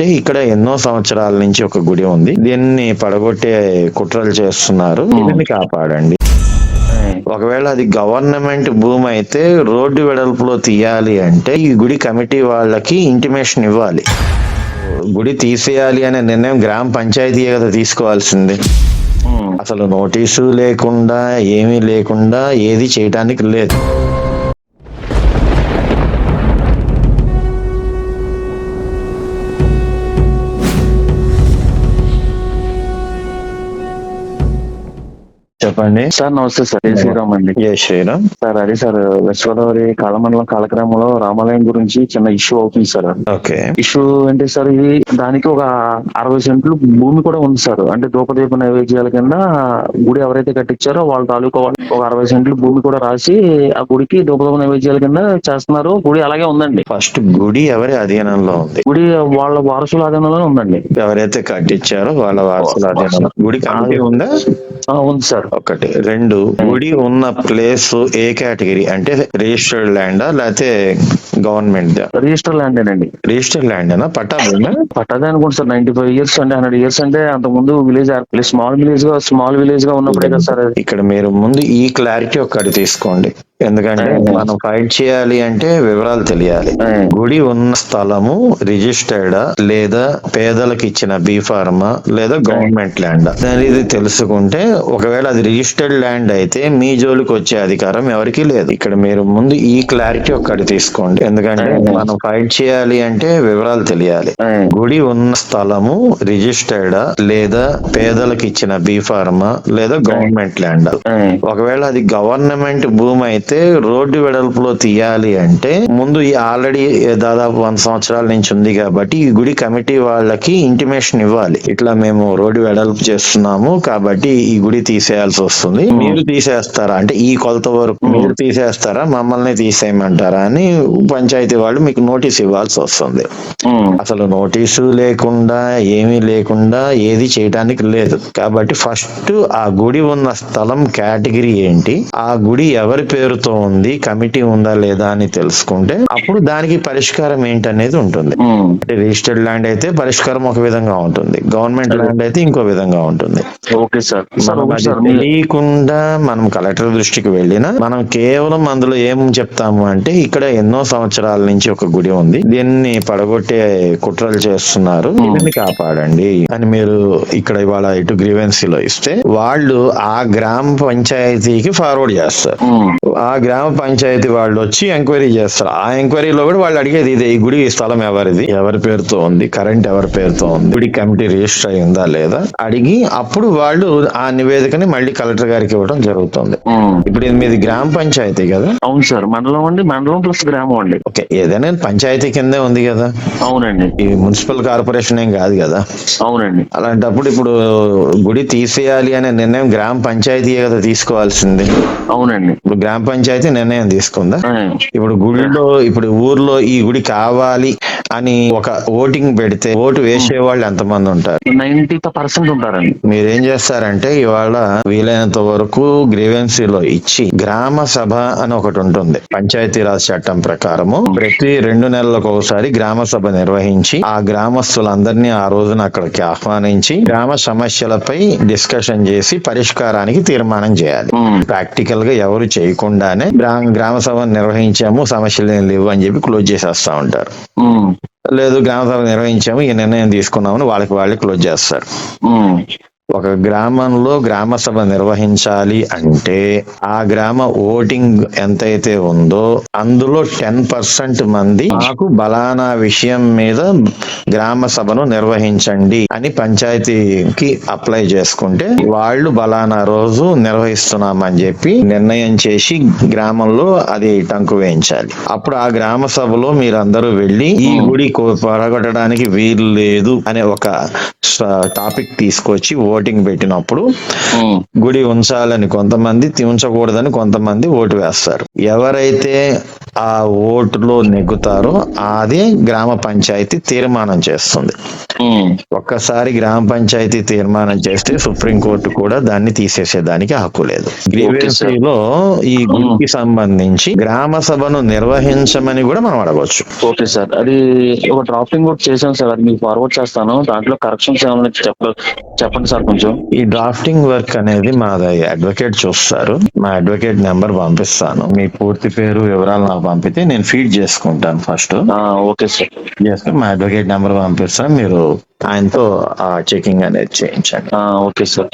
అంటే ఇక్కడ ఎన్నో సంవత్సరాల నుంచి ఒక గుడి ఉంది. దీన్ని పడగొట్టే కుట్రలు చేస్తున్నారు. దీన్ని కాపాడండి. ఒకవేళ అది గవర్నమెంట్ భూమి అయితే రోడ్డు వెడల్పులో తీయాలి అంటే ఈ గుడి కమిటీ వాళ్ళకి ఇంటిమేషన్ ఇవ్వాలి. గుడి తీసేయాలి అనే నిర్ణయం గ్రామ పంచాయతీ కదా తీసుకోవాల్సింది. అసలు నోటీసు లేకుండా ఏమీ లేకుండా ఏది చేయడానికి లేదు. చెప్పండి. సార్ నమస్తే సార్. శ్రీరామ్ అండి. జై శ్రీరామ్. సార్ అదే సార్ వెస్ట్ గోదావరి కాలమండలం కాలక్రమంలో రామాలయం గురించి చిన్న ఇష్యూ అవుతుంది సార్. ఓకే. ఇష్యూ అంటే సార్ ఇది దానికి ఒక అరవై సెంట్లు భూమి కూడా ఉంది సార్. అంటే దూపదీప నైవేద్యాల కింద గుడి ఎవరైతే కట్టించారో వాళ్ళ తాలూకా వాళ్ళు ఒక అరవై సెంట్లు భూమి కూడా రాసి ఆ గుడికి దూపదీప నైవేద్యాల కింద చేస్తున్నారు. గుడి అలాగే ఉందండి. ఫస్ట్ గుడి ఎవరి అధీనంలో ఉంది? గుడి వాళ్ళ వారసుల ఆధీనంలోనే ఉందండి. ఎవరైతే కట్టించారో వాళ్ళ వారసుల అధీనంలో. గుడి కమిటీ ఉందా? ఉంది సార్. ఒకటి. రెండు గుడి ఉన్న ప్లేస్ ఏ కేటగిరీ? అంటే రిజిస్టర్డ్ ల్యాండా లేకపోతే గవర్నమెంట్ రిజిస్టర్ ల్యాండ్ అండి రిజిస్టర్డ్ ల్యాండ్ అనా పట్టా భూమా పట్టదే అనుకోండి సార్. నైన్టీ ఫైవ్ ఇయర్స్ అంటే హండ్రెడ్ ఇయర్స్ అంటే అంత ముందు విలేజ్ స్మాల్ విలేజ్గా స్మాల్ విలేజ్గా ఉన్నప్పుడే కదా సార్ ఇక్కడ మీరు ముందు ఈ క్లారిటీ ఒక్కటి తీసుకోండి. ఎందుకంటే. మనం ఫైట్ చేయాలి అంటే వివరాలు తెలియాలి. గుడి ఉన్న స్థలము రిజిస్టర్డా లేదా పేదలకు ఇచ్చిన బీ ఫార్మా లేదా గవర్నమెంట్ ల్యాండ్. ఇది తెలుసుకుంటే ఒకవేళ అది రిజిస్టర్డ్ ల్యాండ్ అయితే మీ జోలికి వచ్చే అధికారం ఎవరికీ లేదు. ఇక్కడ మీరు ముందు ఈ క్లారిటీ ఒక్కటి తీసుకోండి. ఎందుకంటే. మనం ఫైట్ చేయాలి అంటే వివరాలు తెలియాలి. గుడి ఉన్న స్థలము రిజిస్టర్డా లేదా పేదలకు ఇచ్చిన బీ ఫార్మా లేదా గవర్నమెంట్ ల్యాండ్. ఒకవేళ అది గవర్నమెంట్ భూమి అయితే రోడ్డు వెడల్పులో తీయాలి అంటే ముందు ఈ ఆల్రెడీ దాదాపు వంద సంవత్సరాల నుంచి ఉంది కాబట్టి ఈ గుడి కమిటీ వాళ్ళకి ఇంటిమేషన్ ఇవ్వాలి. ఇట్లా మేము రోడ్డు వెడల్పు చేస్తున్నాము కాబట్టి ఈ గుడి తీసేయాల్సి వస్తుంది. మీరు తీసేస్తారా? అంటే ఈ కొలత వరకు మీరు తీసేస్తారా? మమ్మల్ని తీసేయమంటారా అని పంచాయతీ వాళ్ళు మీకు నోటీస్ ఇవ్వాల్సి వస్తుంది. ఉమ్, అసలు నోటీసు లేకుండా ఏమీ లేకుండా ఏది చేయడానికి లేదు. కాబట్టి ఫస్ట్ ఆ గుడి ఉన్న స్థలం కేటగిరీ ఏంటి? ఆ గుడి ఎవరి పేరుతో ఉంది కమిటీ ఉందా లేదా అని తెలుసుకుంటే అప్పుడు దానికి పరిష్కారం ఏంటి అనేది ఉంటుంది అంటే రిజిస్టర్డ్ ల్యాండ్ అయితే పరిష్కారం ఒక విధంగా ఉంటుంది. గవర్నమెంట్ ల్యాండ్ అయితే ఇంకో విధంగా ఉంటుంది. Okay sir. తెలియకుండా మనం కలెక్టర్ దృష్టికి వెళ్ళినా మనం కేవలం అందులో ఏం చెప్తాము అంటే ఇక్కడ ఎన్నో సంవత్సరాల నుంచి ఒక గుడి ఉంది. దీన్ని పడగొట్టే కుట్రలు చేస్తున్నారు. దీన్ని కాపాడండి అని మీరు ఇక్కడ ఇవాళ ఇటు గ్రీవెన్సీలో ఇస్తే వాళ్ళు ఆ గ్రామ పంచాయతీకి ఫార్వర్డ్ చేస్తారు. ఆ గ్రామ పంచాయతీ వాళ్ళు వచ్చి ఎంక్వైరీ చేస్తారు. ఆ ఎంక్వైరీలో కూడా వాళ్ళు అడిగేది ఇదే ఈ గుడి స్థలం ఎవరిది? ఎవరి పేరుతో ఉంది? కరెంట్ ఎవరి పేరుతో ఉంది? గుడి కమిటీ రిజిస్టర్ అయి ఉందా లేదా? అడిగి అప్పుడు వాళ్ళు ఆ నివేదికని మళ్ళీ కలెక్టర్ గారికి ఇవ్వడం జరుగుతుంది. ఇప్పుడు ఇది మీది గ్రామ పంచాయతీ కదా? అవును సార్ మండలం అండి. మండలం ప్లస్ గ్రామం అండి. ఓకే ఏదైనా పంచాయతీ కిందే ఉంది కదా? అవునండి. ఈ మున్సిపల్ కార్పొరేషన్ ఏం కాదు కదా? అవునండి. అలాంటప్పుడు ఇప్పుడు గుడి తీసేయాలి అనే నిర్ణయం గ్రామ పంచాయతీ కదా తీసుకోవాల్సింది. అవునండి. ఇప్పుడు గ్రామ పంచాయతీ నిర్ణయం తీసుకుందా? ఆ, ఇప్పుడు గుడిలో ఇప్పుడు ఊర్లో ఈ గుడి కావాలి అని ఒక ఓటింగ్ పెడితే ఓటు వేసే వాళ్ళు ఎంతమంది ఉంటారు? నైన్టీ పర్సెంట్ ఉంటారండి. మీరేం చేస్తారంటే ఇవాళ వీలైనంత వరకు గ్రీవెన్సీలో ఇచ్చి గ్రామ సభ అని ఒకటి ఉంటుంది. పంచాయతీరాజ్ చట్టం ప్రకారము. ప్రతి రెండు నెలలకు ఒకసారి గ్రామ సభ నిర్వహించి ఆ గ్రామస్తులందరినీ ఆ రోజున అక్కడికి ఆహ్వానించి గ్రామ సమస్యలపై డిస్కషన్ చేసి పరిష్కారానికి తీర్మానం చేయాలి. ప్రాక్టికల్గా ఎవరు చేయకుండానే గ్రామ సభ నిర్వహించాము సమస్యలు ఏం లేవు అని చెప్పి క్లోజ్ చేసేస్తా ఉంటారు. లేదు గ్రామ సభ నిర్వహించాము ఈ నిర్ణయం తీసుకున్నామని వాళ్ళకి వాళ్ళే క్లోజ్ చేస్తారు. ఒక గ్రామంలో గ్రామ సభ నిర్వహించాలి అంటే ఆ గ్రామ ఓటింగ్ ఎంతైతే ఉందో అందులో టెన్ పర్సెంట్ మంది మాకు బలానా విషయం మీద గ్రామ సభను నిర్వహించండి అని పంచాయతీకి అప్లై చేసుకుంటే వాళ్ళు బలానా రోజు నిర్వహిస్తున్నామని చెప్పి నిర్ణయం చేసి గ్రామంలో అది టంకు వేయించాలి. అప్పుడు ఆ గ్రామ సభలో మీరందరూ వెళ్ళి ఈ గుడి కో- పడగొట్టడానికి వీలు లేదు అనే ఒక టాపిక్ తీసుకొచ్చి ఓటింగ్ పెట్టినప్పుడు గుడి ఉంచాలని కొంతమంది ఉంచకూడదని కొంతమంది ఓటు వేస్తారు. ఎవరైతే ఆ ఓటులో నెగ్గుతారో అది గ్రామ పంచాయతీ తీర్మానం చేస్తుంది. ఒక్కసారి గ్రామ పంచాయతీ తీర్మానం చేస్తే సుప్రీంకోర్టు కూడా దాన్ని తీసేసేదానికి హక్కు లేదు. గ్రీవెన్సీలో ఈ గుడికి సంబంధించి గ్రామ సభను నిర్వహించమని కూడా మనం అడగవచ్చు ఓకే సార్. అది ఒక డ్రాఫ్టింగ్ కూడా చేశాను సార్. అది మీకు ఫార్వర్డ్ చేస్తాను. దాంట్లో కరెక్షన్స్ ఏమైనా చెప్ప చెప్పండి సార్ కొంచెం. ఈ డ్రాఫ్టింగ్ వర్క్ అనేది మాది అడ్వకేట్ చూస్తారు. మా అడ్వకేట్ నెంబర్ పంపిస్తాను. మీ పూర్తి పేరు వివరాలు నాకు పంపితే నేను ఫీడ్ చేసుకుంటాను ఫస్ట్ ఓకే సార్ చేసుకుని మా అడ్వకేట్ నెంబర్ పంపిస్తాను మీరు ఆయనతో ఆ చెకింగ్ అనేది చేయించండి. Okay sir